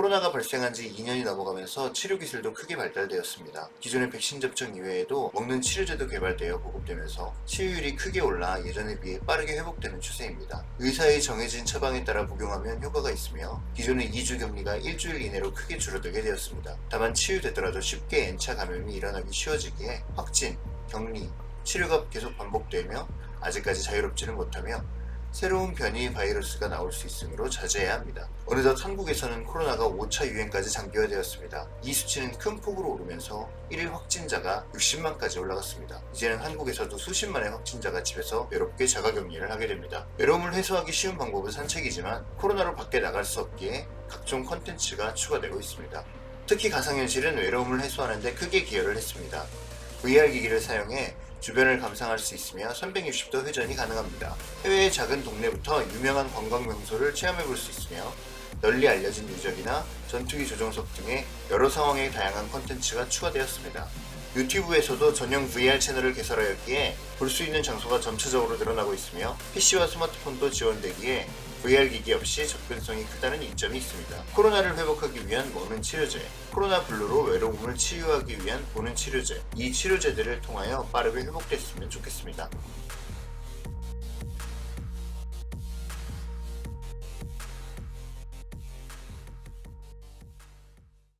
코로나가 발생한 지 2년이 넘어가면서 치료 기술도 크게 발달되었습니다. 기존의 백신 접종 이외에도 먹는 치료제도 개발되어 보급되면서 치유율이 크게 올라 예전에 비해 빠르게 회복되는 추세입니다. 의사의 정해진 처방에 따라 복용하면 효과가 있으며 기존의 2주 격리가 일주일 이내로 크게 줄어들게 되었습니다. 다만 치유되더라도 쉽게 N차 감염이 일어나기 쉬워지기에 확진, 격리, 치료가 계속 반복되며 아직까지 자유롭지는 못하며 새로운 변이 바이러스가 나올 수 있으므로 자제해야 합니다. 어느덧 한국에서는 코로나가 5차 유행까지 장기화되었습니다. 이 수치는 큰 폭으로 오르면서 1일 확진자가 60만까지 올라갔습니다. 이제는 한국에서도 수십만의 확진자가 집에서 외롭게 자가격리를 하게 됩니다. 외로움을 해소하기 쉬운 방법은 산책이지만 코로나로 밖에 나갈 수 없기에 각종 컨텐츠가 추가되고 있습니다. 특히 가상현실은 외로움을 해소하는 데 크게 기여를 했습니다. VR 기기를 사용해 주변을 감상할 수 있으며 360도 회전이 가능합니다. 해외의 작은 동네부터 유명한 관광 명소를 체험해 볼 수 있으며 널리 알려진 유적이나 전투기 조종석 등의 여러 상황의 다양한 콘텐츠가 추가되었습니다. 유튜브에서도 전용 VR 채널을 개설하였기에 볼 수 있는 장소가 점차적으로 늘어나고 있으며 PC와 스마트폰도 지원되기에 VR 기기 없이 접근성이 크다는 이점이 있습니다. 코로나를 회복하기 위한 먹는 치료제, 코로나 블루로 외로움을 치유하기 위한 보는 치료제, 이 치료제들을 통하여 빠르게 회복됐으면 좋겠습니다.